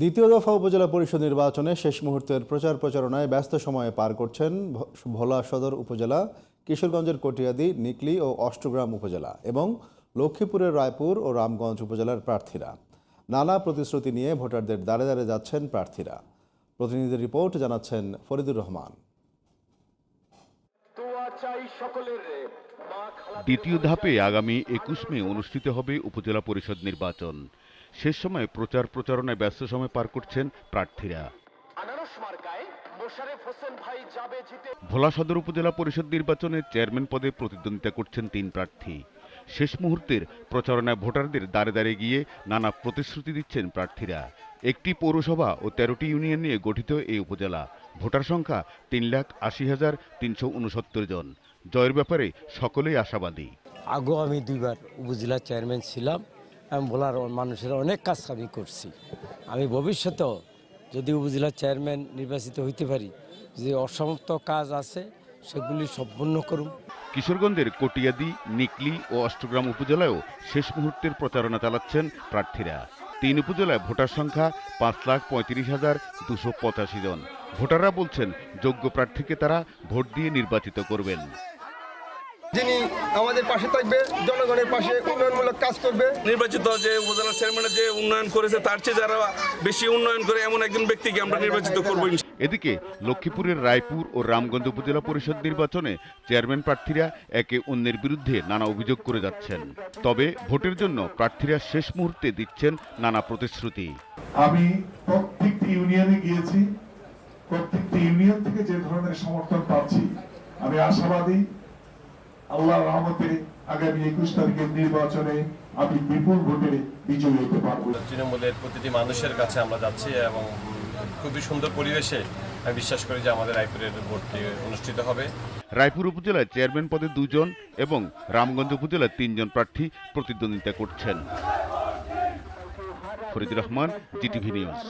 দ্বিতীয় দফা উপজেলা পরিষদ নির্বাচনে শেষ মুহূর্তের প্রচার প্রচারণায় ব্যস্ত সময়ে পার করছেন ভোলা সদর উপজেলা, কিশোরগঞ্জের কটিয়াদি, নিকলি ও অষ্টগ্রাম উপজেলা এবং লক্ষ্মীপুরের রায়পুর ও রামগঞ্জ উপজেলার প্রার্থীরা। নানা প্রতিশ্রুতি নিয়ে ভোটারদের দ্বারে দ্বারে যাচ্ছেন প্রার্থীরা। প্রতিনিধির রিপোর্ট জানাচ্ছেন ফরিদুর রহমান। দ্বিতীয় ধাপে আগামী একুশ মে অনুষ্ঠিত হবে উপজেলা পরিষদ নির্বাচন। শেষ সময় প্রচার প্রচারণায় ব্যস্ত সময় পার করছেন প্রার্থীরা। আনারস মার্কায় মোশারেফ হোসেন ভাই যাবে জিতে ভোলা সদর উপজেলা পরিষদ নির্বাচনে চেয়ারম্যান পদে প্রতিদ্বন্দ্বিতা করছেন তিন প্রার্থী। শেষ মুহূর্তের প্রচারণায় ভোটারদের দ্বারে দ্বারে গিয়ে নানা প্রতিশ্রুতি দিচ্ছেন প্রার্থীরা। একটি পৌরসভা ও তেরোটি ইউনিয়ন নিয়ে গঠিত এই উপজেলা। ভোটার সংখ্যা তিন লাখ আশি হাজার তিনশো উনসত্তর জন। জয়ের ব্যাপারে সকলেই আশাবাদী। আগেও আমি দুইবার উপজেলা চেয়ারম্যান ছিলাম। আমি বলার মানুষের অনেক কাজ আমি করছি। আমি ভবিষ্যতেও যদি উপজেলা চেয়ারম্যান নির্বাচিত হইতে পারি যে অসমাপ্ত কাজ আছে, সেগুলি সম্পূর্ণ করুন। কিশোরগঞ্জের কটিয়াদি, নিকলি ও অষ্টগ্রাম উপজেলায়ও শেষ মুহূর্তের প্রচারণা চালাচ্ছেন প্রার্থীরা। তিন উপজেলায় ভোটার সংখ্যা পাঁচ লাখ পঁয়ত্রিশ হাজার দুশো পঁচাশি জন। ভোটাররা বলছেন, যোগ্য প্রার্থীকে তারা ভোট দিয়ে নির্বাচিত করবেন। যিনি আমাদের পাশে থাকবে জনগণের পাশে উন্নয়নমূলক কাজ করবে। নির্বাচিত যে উপজেলা চেয়ারম্যানের যে উন্নয়ন করেছে তার চেয়ে যারা বেশি উন্নয়ন করে এমন একজন ব্যক্তিকে আমরা নির্বাচিত করব এদিকে লক্ষ্মীপুরের রায়পুর ও রামগঞ্জ উপজেলা পরিষদ নির্বাচনে চেয়ারম্যান প্রার্থীরা একে অন্যের বিরুদ্ধে নানা অভিযোগ করে যাচ্ছেন। তবে ভোটের জন্য প্রার্থীরা শেষ মুহূর্তে দিচ্ছেন নানা প্রতিশ্রুতি। আমি প্রত্যেকটি ইউনিয়নে গিয়েছি প্রত্যেকটি ইউনিয়ন থেকে যে ধরনের সমর্থন পাচ্ছি আমি আশাবাদী আল্লাহ রহমতে আগামী একুশ তারিখের নির্বাচনে আমি বিপুল ভোটে বিজয়ী হতে পারব তৃণমূলের প্রতিটি মানুষের কাছে আমরা যাচ্ছি এবং খুবই সুন্দর পরিবেশে আমি বিশ্বাস করি যে আমাদের রায়পুরের ভোটটি অনুষ্ঠিত হবে। রায়পুর উপজেলায় চেয়ারম্যান পদে দুজন এবং রামগঞ্জ উপজেলায় তিনজন প্রার্থী প্রতিদ্বন্দ্বিতা করছেন। Faridur Rahman GTV news.